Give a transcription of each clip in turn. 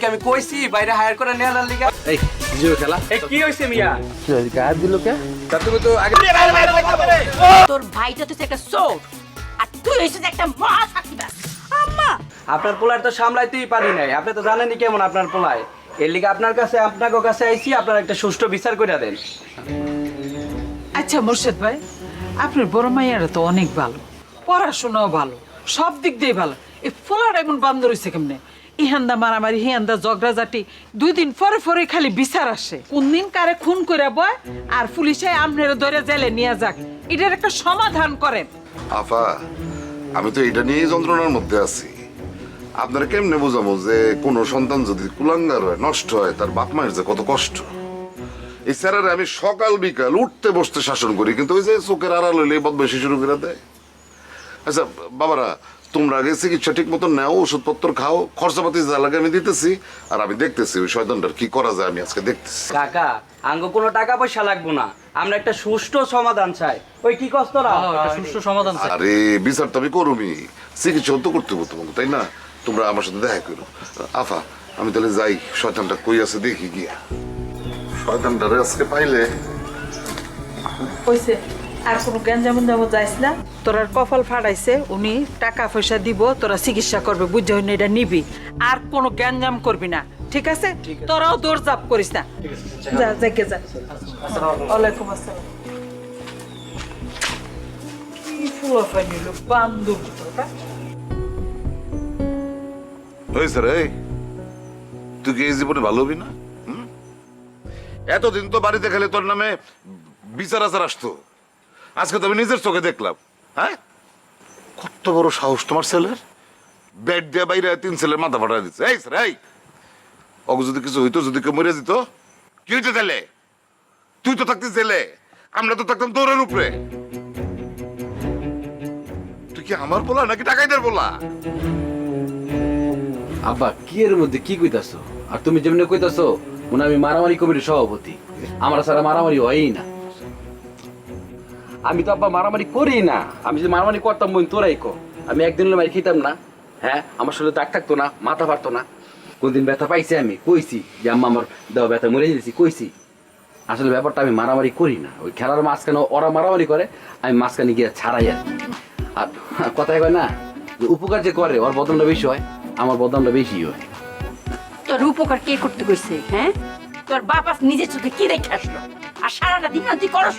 কি আমি কইছি বাইরে হায়ার করে নেওয়ার লিগা। এই জিও খেলা। এই কি হইছে মিয়া? গায়ে দিল কে তা তুমি তো আগে তোর ভাইটা তো একটা চোর আর তুই হয়েছিস একটা মহা আম্মা! আপনার পোলার তো সামলাইতেই পারি নাই। আপনি তো জানেনই কেমন আপনার পোলায়। এর লিগে আপনার কাছে আপনাকে কাছে আইছি আপনার একটা সুষ্ঠু বিচার করে দেন। আচ্ছা মোর্শেদ ভাই আপনার বড় মাইয়ারা তো অনেক ভালো। পড়াশোনাও ভালো সব দিক দিয়ে ভালো। এই ফোলাটা এমন বান্দর হয়েছে কেমনে? ইহান্দা মারামারি হিয়ান্দা ঝগড়াঝাটি, দুই দিন পরে পরে খালি বিচার আসে। কোন দিন কারে খুন করে বয়, আর পুলিশে আমনের ধরে জেলে নিয়ে যাক। এটার একটা সমাধান করেন। আফা, আমি তো এটা নিয়েই যন্ত্রণার মধ্যে আছি। আপনারা কেমনে বোঝাবো যে কোনো সন্তান যদি কুলাঙ্গার হয়, নষ্ট হয়, তার বাপ মায়ের যে কত কষ্ট? এই স্যারের আমি সকাল বিকাল উঠতে বসতে শাসন করি, কিন্তু ওই যে চোখের আড়াল হইলে বদমাইশি শুরু করে দেয়। আচ্ছা বাবারা তোমরা আগে চিকিৎসা ঠিক মতো নেও ওষুধপত্র খাও খরচাপাতি যা লাগে আমি দিতেছি। আর আমি দেখতেছি ওই শয়তানটার কি করা যায় আমি আজকে দেখতেছি। কাকা আঙ্গ কোনো টাকা পয়সা লাগবো না। আমরা একটা সুষ্ঠু সমাধান চাই। ওই কি কষ্ট না সুষ্ঠু সমাধান চাই। আরে বিচার তো আমি করুমি। চিকিৎসা তো করতে হবে তোমাকে তাই না? তোমরা আমার সাথে দেখা করো। আফা আমি তাহলে যাই। শয়তানটা কই আছে দেখি গিয়া। শয়তানটারে আজকে পাইলে হয়েছে আর কোনো গ্যাঞ্জামন যাইস না তোর কপাল ফাড়াইছে উনি টাকা পয়সা দিব তোরা চিকিৎসা করবে বুঝতে হইনি এটা নিবি। আর কোনো গ্যাঞ্জাম করবি না ঠিক আছে? তোরাও দৌড় করিস না। যা যাকে যা। ওয়ালাইকুম আসসালাম। কি ফুলো ফাইনিল বান্দর হয়েছে রে তুই কি এই জীবনে ভালো হবি না? হুম? এতদিন তো বাড়িতে খেলে তোর নামে বিচার আচার আসতো। আজকে তো আমি নিজের চোখে দেখলাম হ্যাঁ? কত বড় সাহস তোমার ছেলের। বেড দিয়ে বাইরে তিন ছেলের মাথা ফাটা দিচ্ছে। এই স্যার, এই। অগু যদি কিছু হইতো, যদি কেউ মরে যেত, কি হইতো তাহলে? তুই তো থাকতিস জেলে, আমরা তো থাকতাম তোরের উপরে। তুই কি আমার বলা নাকি টাকাইদের বলা আব্বা, কি এর মধ্যে? কি কইতাছো? আর তুমি যেমনি কইতাছো, মনে আমি মারামারি কমিটির সভাপতি। আমার সারা মারামারি হয়ই না। আমি তো আব্বা মারামারি করি না। আমি যদি মারামারি করতাম বোন, তোরাই কো। আমি একদিন মারি খেতাম না হ্যাঁ? আমার শরীরে দাগ থাকতো না, মাথা পারতো না। কোনদিন ব্যথা পাইছি আমি, কইছি যে আম্মা আমার দেওয়া ব্যথা মরে যেতেছি কইছি। আসলে ব্যাপারটা আমি মারামারি করি না। ওই খেলার মাঝখানে ওরা মারামারি করে, আমি মাঝখানে গিয়ে ছাড়াই আর আর কথায় কয় না, যে উপকার যে করে, ওর বদনটা বেশি হয়, আমার বদনটা বেশি হয়। তোর উপকার কে করতে কইছে হ্যাঁ? তোর বাপ নিজের চোখে কি দেখে আসলো? আর সারাটা দিন তুই করস?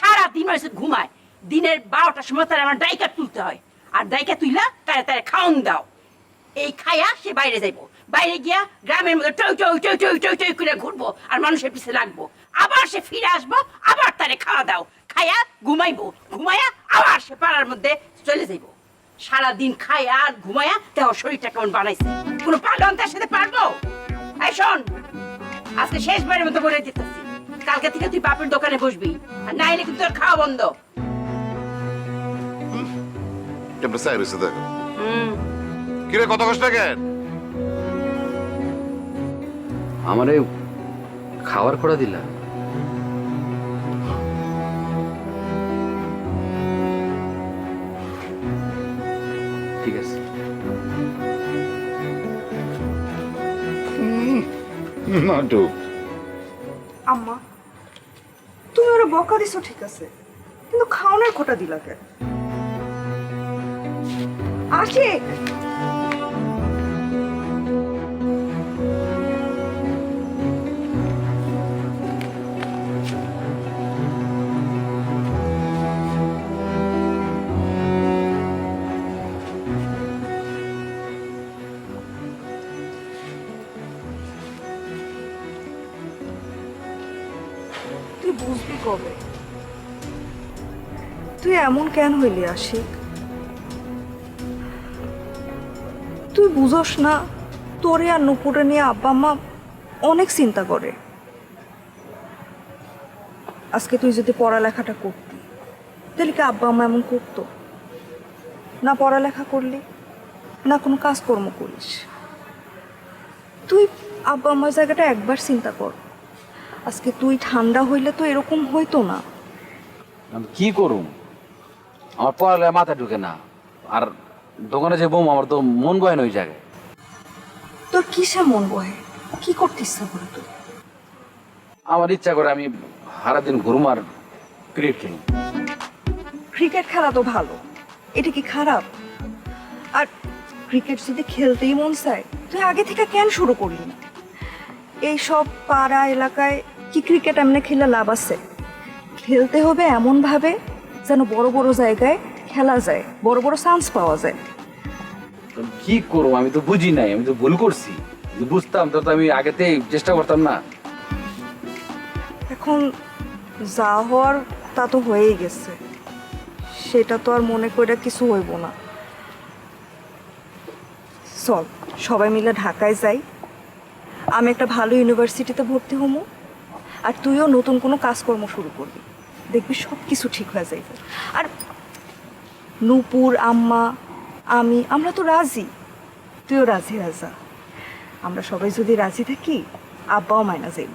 সারা দিন হয়েছে ঘুমায়। দিনের বারোটার সময় তার আমার ডাইকা তুলতে হয়। আর ডাইকা তুইলা তারে তারে খাওন দাও। এই খায়া সে বাইরে যাইবো। বাইরে গিয়া গ্রামের মধ্যে টই টই টই টই টই টই করে ঘুরবো আর মানুষের পিছে লাগবো। আবার সে ফিরে আসব, আবার তারে খাওয়া দাও। খায়া ঘুমাইবো। ঘুমায়া আবার সে পাড়ার মধ্যে চলে যাইবো। সারাদিন খায়া আর ঘুমায়া দেহ শরীরটা কেমন বানাইছে। কোনো পালন তার সাথে পারব? এই শোন, আজকে শেষবারের মতো বলে দিতেছি। কালকে থেকে তুই বাপের দোকানে বসবি আর নাইলে কিন্তু তোর খাওয়া বন্ধ। কেমন দেখ। কিরে কত কষ্ট কেন? আমারে খাবার খোড়া দিলা। ঠিক আছে। নাটক। বকা দিছো ঠিক আছে। কিন্তু খাওয়ানোর খোটা দিলা কেন? আশিক! এমন কেন হইলি আশিক? তুই বুঝস না, তোরে আর নুপুরে নিয়ে আব্বা মা অনেক চিন্তা করে। আজকে তুই যদি পড়ালেখাটা করতি, তাহলে কি আব্বা আম্মা এমন করতো? না পড়ালেখা করলি, না কোনো কাজকর্ম করিস। তুই আব্বা আম্মার জায়গাটা একবার চিন্তা কর। আজকে তুই ঠান্ডা হইলে তো এরকম হইতো না। কি করুম? আমার পড়ালে মাথা ঢুকে না। আর দোকানে যে বোম আমার তো মন বয় না ওই জায়গায়। তোর কিসে মন বহে কি করতে ইচ্ছা করে তোর আমার ইচ্ছা করে আমি সারাদিন ঘুরুম আর ক্রিকেট খেলি। ক্রিকেট খেলা তো ভালো। এটা কি খারাপ? আর ক্রিকেট যদি খেলতেই মন চায় তুই আগে থেকে কেন শুরু করলি না? এই সব পাড়া এলাকায় কি ক্রিকেট এমনি খেলে লাভ আছে? খেলতে হবে এমন ভাবে যেন বড় বড় জায়গায় খেলা যায় বড় বড় চান্স পাওয়া যায়। তো কি করব? আমি তো বুঝি নাই আমি তো ভুল করছি। যদি বুঝতাম তো আমি আগেতেই চেষ্টা করতাম না। এখন যা হওয়ার তা তো হয়েই গেছে। সেটা তো আর মনে করে কিছু হইব না। চল সবাই মিলে ঢাকায় যাই। আমি একটা ভালো ইউনিভার্সিটিতে ভর্তি হব আর তুইও নতুন কোনো কাজকর্ম শুরু করবি। দেখবি সব কিছু ঠিক হয়ে যাইবে। আর নূপুর, আম্মা, আমি, আমরা তো রাজি। তুইও রাজি, রাজা। আমরা সবাই যদি রাজি থাকি, আব্বাও মায়না যাইব।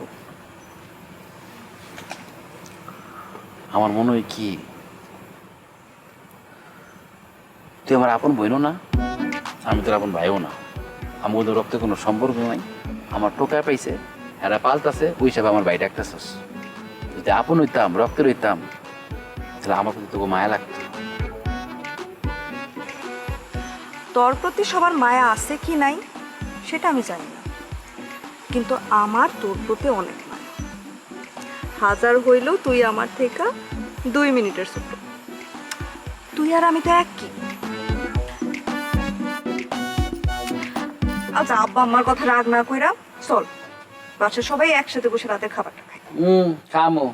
আমার মনে হয় কি, তুই আমার আপন বোনও না, আমি তোর আপন ভাইও না। আমার ওদের রক্তে কোনো সম্পর্ক নাই, আমার টোকায় পাইছে এরা পাল্টাছে ওই হিসাবে আমার ভাই ডাকতেছস। যদি আপন হইতাম, রক্তের হইতাম, তাহলে আমার প্রতি তোকে মায়া লাগতো। তোর প্রতি সবার মায়া আছে কি নাই, সেটা আমি জানি না। কিন্তু আমার তোর প্রতি অনেক মায়া। হাজার হইলেও তুই আমার থেকে দুই মিনিটের ছোট। তুই আর আমি তো এক কি আচ্ছা আব্বা আমার কথা রাগ না কইরা চল, বাসার সবাই একসাথে বসে রাতের খাবারটা খাই। হুম খামো।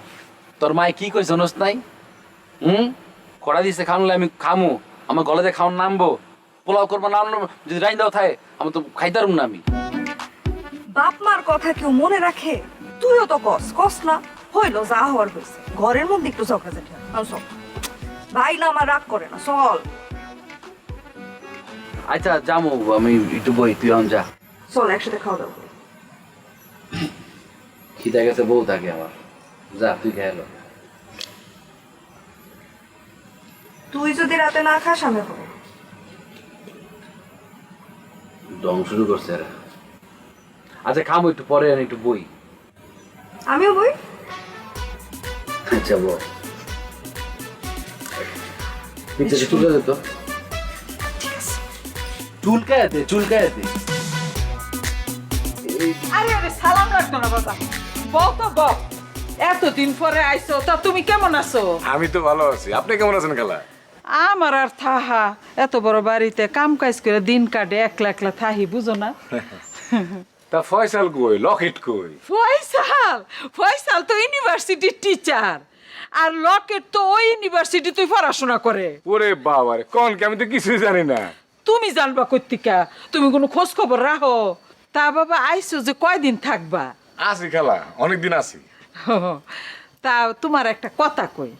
তোর মায় কি কইছ জানোস নাই? হুম কড়া দিছে খাওয়ালে আমি খামু। আমার গলাতে খাওয়ান নামবো। পোলাও করব নাম যদি রাইন দাও থাকে আমি তো খাইতারুম না আমি। বাপ মার কথা কেউ মনে রাখে? তুইও তো কস কস না। হইল যা হওয়ার হয়েছে ঘরের মধ্যে একটু আহ, চল। ভাই না আমার রাগ করে না চল। আচ্ছা যামু আমি একটু বই তুই যা। চল একসাথে খাওয়া দাওয়া। খিদে গেছে বউ থাকে আমার। যা তুই খেয়ে তুই যদি রাতে না খাস আমি খাব। দম শুরু করছে এরা। আচ্ছা খামো একটু পরে আর একটু বই। আমিও বই? আচ্ছা বল। পিছনে চুলকা যেত আরে আরে সালাম রাখতো না বাবা। বল তো বল। এতদিন পরে আইছো তা তুমি কেমন আছো? আমি তো ভালো আছি। আপনি কেমন আছেন খালা? আমার আর থাহা। এত বড় বাড়িতে কাম কাজ করে দিন কাটে একলা একলা থাহি বুঝো না। তা ফয়সাল কই লকেট কই? ফয়সাল? ফয়সাল তো ইউনিভার্সিটির টিচার আর লকেট তো ওই ইউনিভার্সিটি তুই পড়াশোনা করে। ওরে বাবারে কোন কি? আমি তো কিছুই জানি না। তুমি জানবা কর্তিকা তুমি কোনো খোঁজ খবর রাখো? তা বাবা আইসো যে কয়দিন থাকবা? আছি খালা অনেকদিন আছি। তা তোমার একটা কথা কই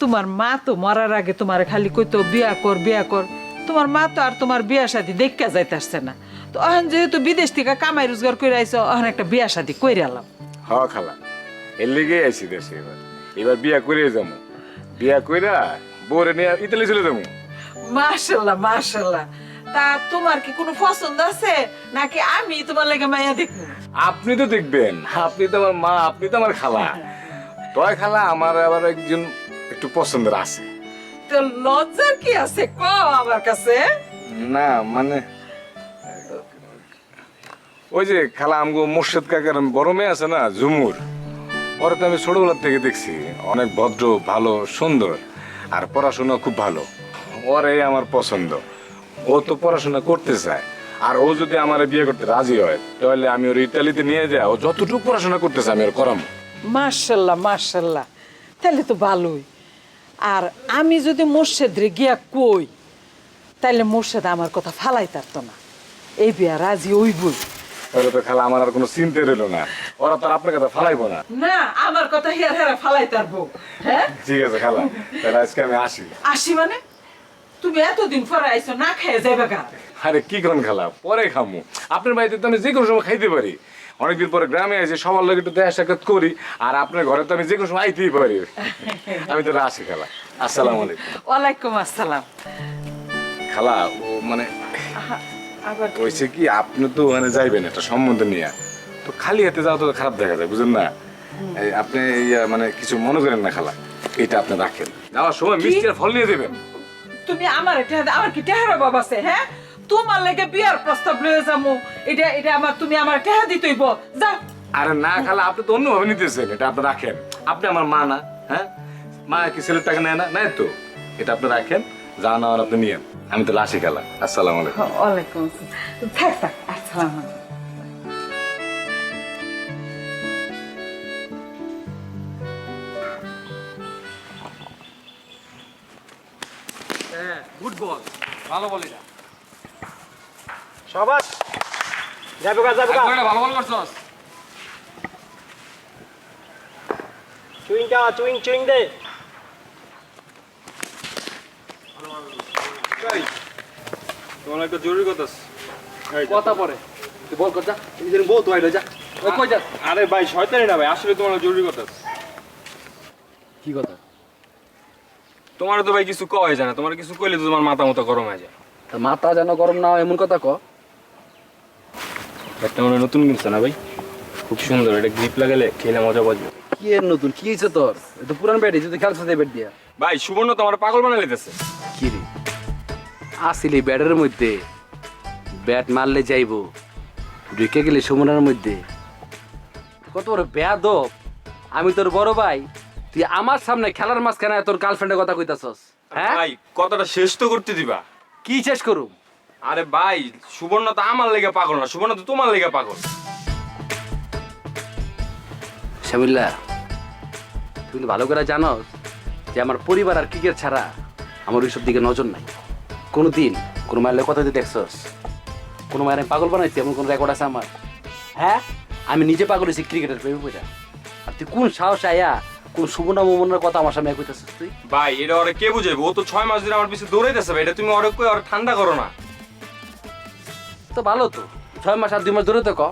তোমার মা তো মরার আগে তোমার খালি কইতো বিয়া কর বিয়া কর। তোমার মা তো আর তোমার বিয়া শাদি দেখা যাইতে আসছে না। তো এখন যেহেতু বিদেশ থেকে কামাই রোজগার করে আইছো এখন একটা বিয়া শাদি কইরে আলাম হ খালা। এর লেগে আইছি দেশে এবার। এবার বিয়া করে যাব বিয়া কইরা বোরে নিয়ে ইতালি চলে যাব মাশাল্লাহ মাশাল্লাহ। তা তোমার কি কোনো পছন্দ আছে? নাকি আমি তোমার লাগে মাইয়া দেখব? আপনি তো দেখবেন আপনি তো আমার মা আপনি তো আমার খালা। তয় খালা আমার আবার একজন একটু পছন্দের আছে। তো লজ্জার কি আছে? ক আমার কাছে। না মানে ওই যে খালা আমগো মোর্শেদ কাকার বড় মেয়ে আছে না ঝুমুর। ওরা তো আমি ছোটবেলার থেকে দেখছি অনেক ভদ্র ভালো সুন্দর আর পড়াশোনা খুব ভালো। ওরে আমার পছন্দ। ও তো পড়াশোনা করতে চায় আর ও যদি আমার বিয়ে করতে রাজি হয় তাহলে আমি ওর ইতালিতে নিয়ে যাই। ও যতটুকু পড়াশোনা করতেছে আমি ওর করাম। মার্শাল্লাহ মার্শাল্লাহ তাহলে তো ভালোই। আর আমি যদি মোর্শেদরে গিয়া কই তাহলে মোর্শেদ আমার কথা ফালাই তারতো না। এই বিয়া রাজি ওই বই তাহলে তো খালা আমার আর কোনো চিন্তা রইল না। ওরা তো আর আপনার কথা ফালাইবো না। না আমার কথা হের হেরা ফালাই তার বউ হ্যাঁ? ঠিক আছে খালা তাহলে আজকে আমি আসি। আসি মানে? তুমি এতদিন পরে আইছো না খেয়ে যাবে গা। আরে কি কোন খালা? পরে খামু। আপনার বাড়িতে তো আমি যে কোনো সময় খাইতে পারি। অনেকদিন পরে গ্রামে এসে সবার লোক একটু দেখা সাক্ষাৎ করি আর আপনার ঘরে তো আমি যে কোনো সময় আইতেই পারি। আমি তো আসি খালা। আসসালামু আলাইকুম। ওয়ালাইকুম আসসালাম। খালা ও মানে হয়েছে কি? আপনি তো মানে যাইবেন একটা সম্বন্ধ নিয়ে। তো খালি হাতে যাওয়া তো খারাপ দেখা যায় বুঝলেন না? আপনি মানে কিছু মনে করেন না খালা এটা আপনি রাখেন। যাওয়ার সময় মিষ্টি আর ফল নিয়ে দেবেন তুমি আমার এটা আমার কি টেহারা বাবা আছে হ্যাঁ? তোমার লেগে বিয়ার প্রস্তাব লয়ে যাব এটা এটা আমার তুমি আমার টেহা দিতেইব যা। আরে না খালা আপনি তো অন্যভাবে নিতেছেন এটা আপনি রাখেন। আপনি আমার মা না হ্যাঁ? মা কি ছেলের টাকা নেয় না? নেয় তো। এটা আপনি রাখেন যা নেওয়ার আপনি নিয়েন। আমি তো লাসি খেলা। আসসালামু আলাইকুম। ওয়ালাইকুম আসসালাম। থাক থাক আসসালাম গুড বল ভালো বলি সবাস। যাব গা যাব গা। ভালো বল করছস। চুইং কা চুইং চুইং দে। তোমার একটা জরুরি কথা কথা পরে। তুই বল কর যা। নিজের বউ তো আইলো যা। কই যা? আরে ভাই শয়তানি না ভাই আসলে তোমার জরুরি কথা কি কথা? তোমার তো ভাই কিছু কয় যায় না তোমার কিছু কইলে তো তোমার মাথা মতো গরম হয়ে যায়। তা মাথা যেন গরম না হয় এমন কথা ক। একটা মনে হয় নতুন কিনছে না ভাই? খুব সুন্দর এটা গ্রিপ লাগালে খেলে মজা বাজবে। কি এর নতুন? কি হয়েছে তোর? এটা পুরান ব্যাট তুই খেলছিস এই ব্যাট দিয়া। ভাই সুবর্ণ তোমার পাগল বানাই লেতেছে কি রে? আসিলি ব্যাটের মধ্যে। ব্যাট মারলে যাইবো। ঢুকে গেলে সমুনার মধ্যে। কত বড় ব্যাদ আমি তোর বড় ভাই। তুই আমার সামনে খেলার মাঝখানে তোর গার্লফ্রেন্ডের কথা কইতাছস হ্যাঁ? ভাই কথাটা শেষ তো করতে দিবা। কি শেষ করুম? আরে ভাই সুবর্ণ তো আমার লেগে পাগল না সুবর্ণ তো তোমার লেগে পাগল। শ্যামিল্লা তুই কিন্তু ভালো করে জানো যে আমার পরিবার আর ক্রিকেট ছাড়া আমার ওইসব দিকে নজর নাই। কোনো দিন কোনো মায়ের কথা দিয়ে দেখছস কোনো মায়ের আমি পাগল বানাইছি এমন কোনো রেকর্ড আছে আমার? হ্যাঁ? আমি নিজে পাগল হয়েছি ক্রিকেটের প্রেমে পড়া আর তুই কোন সাহস আয়া কোন সুবর্ণা মোমনের কথা আমার সামনে কইতাছিস তুই? ভাই এটা ওরে কে বুঝাইবো? ও তো ছয় মাস ধরে আমার পিছনে দৌড়াইতেছে ভাই এটা তুমি ওরে কই ওরে ঠান্ডা করো না। তো ভালো তো। ছয় মাস আর দুই মাস ধরে তো ক।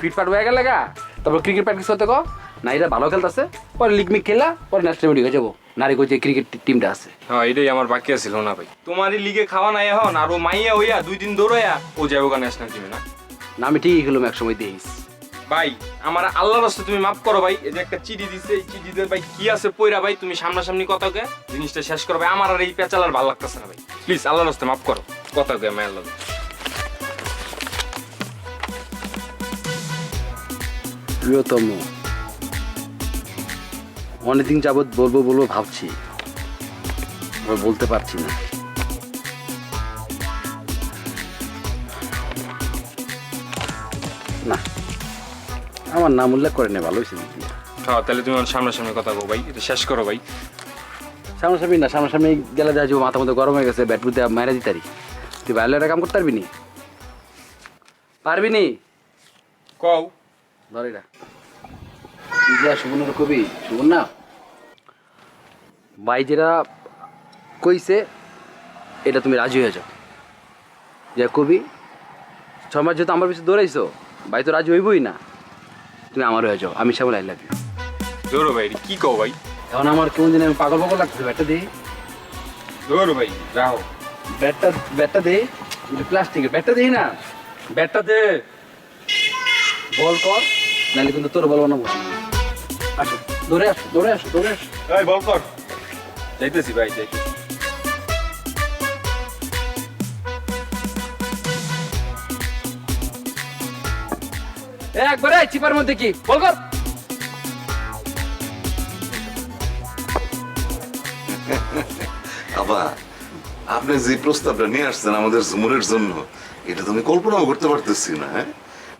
ফিটফাট হয়ে গেলে গা তারপর ক্রিকেট প্র্যাকটিস করতে ক। না এটা ভালো খেলতেছে। পরে লিগ মিগ খেলা পরে ন্যাশনাল মিডিয়া যাব। নারী যে ক্রিকেট টিমটা আছে। হ্যাঁ এটাই আমার বাকি আছিল না ভাই। তোমারই লিগে খাওয়া নাই এখন আর ও মাইয়া হইয়া দুই দিন দৌড়াইয়া ও যাব গা ন্যাশনাল টিমে না? না আমি ঠিকই খেলুম এক সময় দিয়েছ ভাই, আমার আল্লাহর রাস্তা তুমি মাফ করো ভাই, এই যে একটা চিঠি দিছে, এই চিঠিতে ভাই কি আছে পয়রা ভাই, তুমি সামনাসামনি কথা কে জিনিসটা শেষ করো ভাই, আমার আর এই পেঁচালার ভালো লাগতেছে না ভাই। প্লিজ আল্লাহর রাস্তা মাফ করো, কথা কে মায়ের লাগে। প্রিয়তম, অনেকদিন যাবৎ বলব বলব ভাবছি, বলতে পারছি না। আমার নাম উল্লেখ করে নে ভালো হয়েছে দিদি। হ্যাঁ তাহলে তুমি আমার সামনাসামনি কথা কো ভাই এটা শেষ করো ভাই। সামনাসামনি না সামনাসামনি গেলে দেখা যাব মাথা মতো গরম হয়ে গেছে ব্যাট বুঝতে মায়েরা দিতারি তুই বাইরে একটা কাম করতে পারবি নি? পারবি নি? কও। ধর তুই যা সুবর্ণের কবি? সুবর্ণা ভাই যেটা কইছে এটা তুমি রাজি হয়ে যাও যে কবি ছ মাস যেহেতু আমার পিছনে দৌড়াইছো ভাই তো রাজি হইবই না। তুমি আমার হয়ে যাও। আমি শ্যামল আই লাভ ইউ ধরো ভাই কি কও ভাই? এখন আমার কেমন জানি আমি পাগল পাগল লাগতেছে ব্যাটটা দিই ধরো ভাই রাখো ব্যাটটা ব্যাটটা দে। প্লাস্টিকের ব্যাটটা দিই না। ব্যাটটা দে। বল কর নাহলে কিন্তু তোর বল বানাবো। আসো দৌড়ে আসো দৌড়ে আসো দৌড়ে আসো। বল কর। যাইতেছি ভাই যাইতেছি। একবারে চিপার মধ্যে কি? বল আবা আপনি যে প্রস্তাবটা নিয়ে আসছেন আমাদের জুমুরের জন্য, এটা তো আমি কল্পনাও করতে পারতেছি না হ্যাঁ?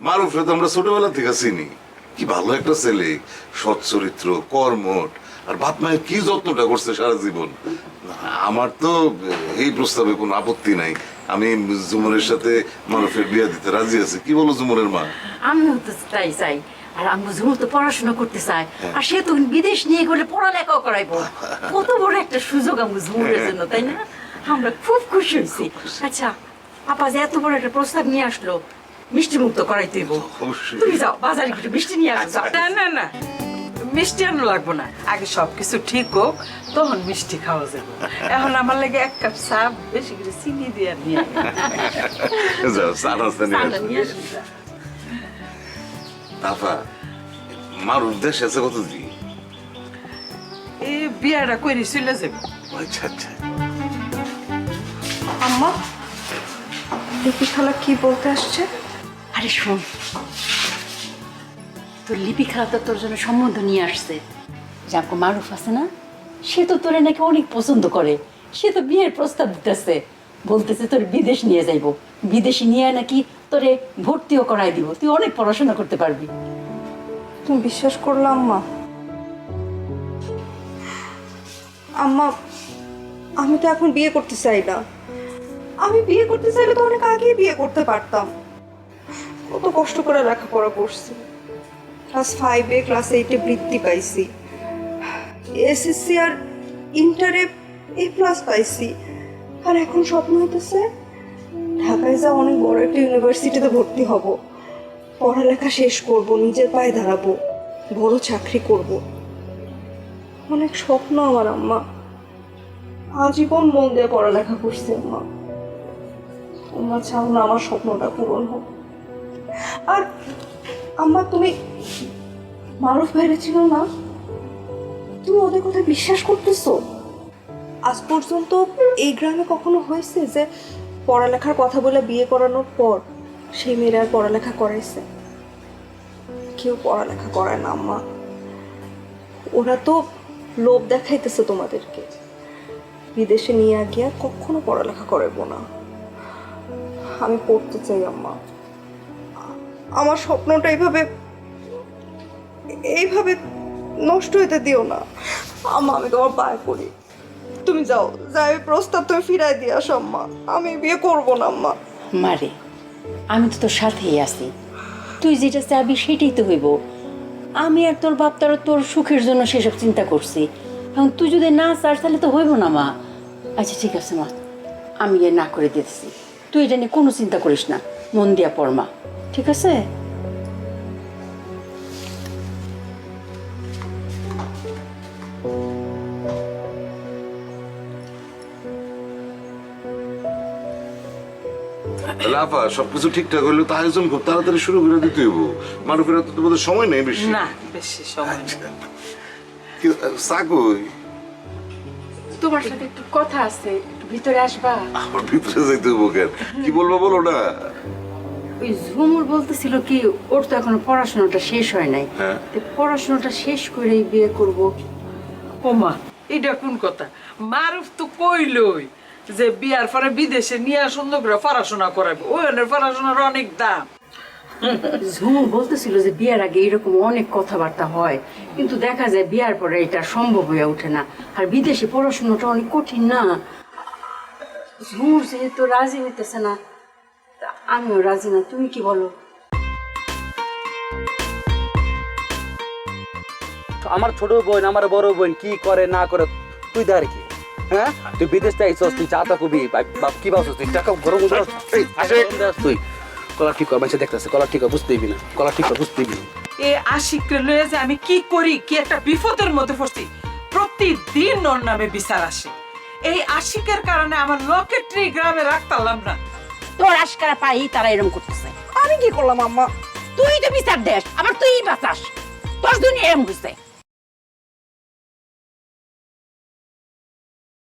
মারুফরে তো আমরা ছোটবেলা থেকে চিনি। কি ভালো একটা ছেলে, সৎ চরিত্র কর্মট আর বাপ মায়ের কি যত্নটা করছে সারা জীবন? আমার তো এই প্রস্তাবে কোনো আপত্তি নাই। আমি জুমনের সাথে মারুফের বিয়ে দিতে রাজি আছি। কি বলো জুমনের মা? আমিও তো তাই চাই। আর আমি ঝুমুর তো পড়াশোনা করতে চাই আর সে তো বিদেশ নিয়ে গেলে পড়ালেখাও করাইবো। কত বড় একটা সুযোগ আমি জন্য তাই না? আমরা খুব খুশি হয়েছি। আচ্ছা আপা যে এত বড় একটা প্রস্তাব নিয়ে আসলো মিষ্টি মুক্ত করাই তুইব। তুমি যাও বাজারে একটু মিষ্টি নিয়ে আসো। না না না। মিষ্টি আনো লাগবো না। আগে সব কিছু ঠিক হোক তখন মিষ্টি খাওয়া যাবে। এখন আমার লাগে এক কাপ চা বেশি করে চিনি দিয়ে নিয়ে তাফা মারুফ দেশ আছে কত দিন এই বিয়াটা করে চলে যাবে। আচ্ছা আচ্ছা। আম্মা লিপি খালা কি বলতে আসছে। আরে শোন তোর লিপি খালা তো তোর জন্য সম্বন্ধ নিয়ে আসছে। যাকে, মারুফ আছে না? সে তো তোরে নাকি অনেক পছন্দ করে। সে তো বিয়ের প্রস্তাব দিতেছে। বলতেছে তোর বিদেশ নিয়ে যাইব। বিদেশে নিয়ে নাকি তোরে ভর্তিও করাই দিব। তুই অনেক পড়াশোনা করতে পারবি। তুমি বিশ্বাস করলাম আম্মা। আম্মা, আমি তো এখন বিয়ে করতে চাই না। আমি বিয়ে করতে চাইলে তো অনেক আগেই বিয়ে করতে পারতাম। কত কষ্ট করে লেখাপড়া করছি। ক্লাস ফাইভে ক্লাস এইটে বৃত্তি পাইছি। এসএসসি আর ইন্টারে এ প্লাস পাইছি। আর এখন স্বপ্ন হইতেছে, ঢাকায় যা অনেক বড় একটা ইউনিভার্সিটিতে ভর্তি হব। পড়ালেখা শেষ করব, নিজের পায়ে দাঁড়াবো, বড় চাকরি করব। অনেক স্বপ্ন আমার আম্মা। আজীবন মন দিয়ে পড়ালেখা করছি আম্মা। তোমরা চাও না আমার স্বপ্নটা পূরণ হোক। আর আম্মা, তুমি মারুফ ভাইরে ছিল না? তুমি ওদের কথা বিশ্বাস করতেছো? আজ পর্যন্ত এই গ্রামে কখনো হয়েছে যে পড়ালেখার কথা বলে বিয়ে করানোর পর সেই মেয়েরা আর পড়ালেখা করাইছে? কেউ পড়ালেখা করায় না, আম্মা। ওরা তো লোভ দেখাইতেছে তোমাদেরকে। বিদেশে নিয়ে গিয়ে কখনো পড়ালেখা করাবো না। আমি পড়তে চাই, আম্মা। আমার স্বপ্নটা এইভাবে এইভাবে নষ্ট হতে দিও না। আম্মা, আমি তোমার পায়ে পড়ি। তুমি যাও, যাই প্রস্তাব তুমি ফিরাই দিয়ে আসো, আম্মা। আমি বিয়ে করব না, আম্মা। মারে আমি তো তোর সাথেই আছি। তুই যেটা চাবি সেটাই তো হইব। আমি আর তোর বাপ তারা তোর সুখের জন্য সেসব চিন্তা করছি। এখন তুই যদি না চাস, তাহলে তো হইব না, মা। আচ্ছা ঠিক আছে, মা। আমি এ না করে দিতেছি। তুই এটা নিয়ে কোনো চিন্তা করিস না। মন দিয়া পর মা। ঠিক আছে? লাফা সবকিছু ঠিকঠাক হইলে তো আয়োজন খুব তাড়াতাড়ি শুরু করে দিতে হইব। মারুফের তো তোমাদের সময় নেই বেশি। না বেশি সময় নেই। কি- সাকই তোমার সাথে একটু কথা আছে একটু ভিতরে আসবা। আমার ভিতরে যাইতে হইব কেন? কি বলব বলো না? ওই ঝুমুর বলতেছিল কি ওর তো এখনও পড়াশোনাটা শেষ হয় নাই। হ্যাঁ। তো পড়াশোনাটা শেষ করেই বিয়ে করব। ওমা এটা কোন কথা? মারুফ তো কইলই যে বিয়ার পরে বিদেশে নিয়ে সুন্দর করে পড়াশোনা করাবো ওই অনেক পড়াশোনার অনেক দাম। ঝুমুর বলতেছিল যে বিয়ের আগে এরকম অনেক কথাবার্তা হয় কিন্তু দেখা যায় বিয়ার পরে এটা সম্ভব হয়ে ওঠে না। আর বিদেশে পড়াশোনাটা অনেক কঠিন না। ঝুমুর যেহেতু রাজি হইতেছে না আমিও রাজি না তুমি কি বলো? আমার ছোট বোন আমার বড় বোন কি করে না করে তুই দার কি। হ্যাঁ? তুই বিদেশ থেকে আইসস তুই চা তা কবি বাপ কি ভাবছিস তুই? টাকা গরম আসে। তুই কলার ঠিক কর মানুষে দেখতেছে কলার ঠিক কর বুঝতে দিবি না। কলার ঠিক কর বুঝতে দিবি আশিককে লয়ে যে আমি কি করি কি একটা বিপদের মধ্যে পড়ছি প্রতিদিন ওর নামে বিচার আসে। এই আশিকের কারণে আমার লকেট্রি গ্রামে রাখতাম না। তোর আশকারা পাই তারা এরকম করতেছে। আমি কি করলাম, আম্মা? তুই তো বিচার দেশ, আবার তুই বাঁচাস। তোর দুনিয়া এরম হয়েছে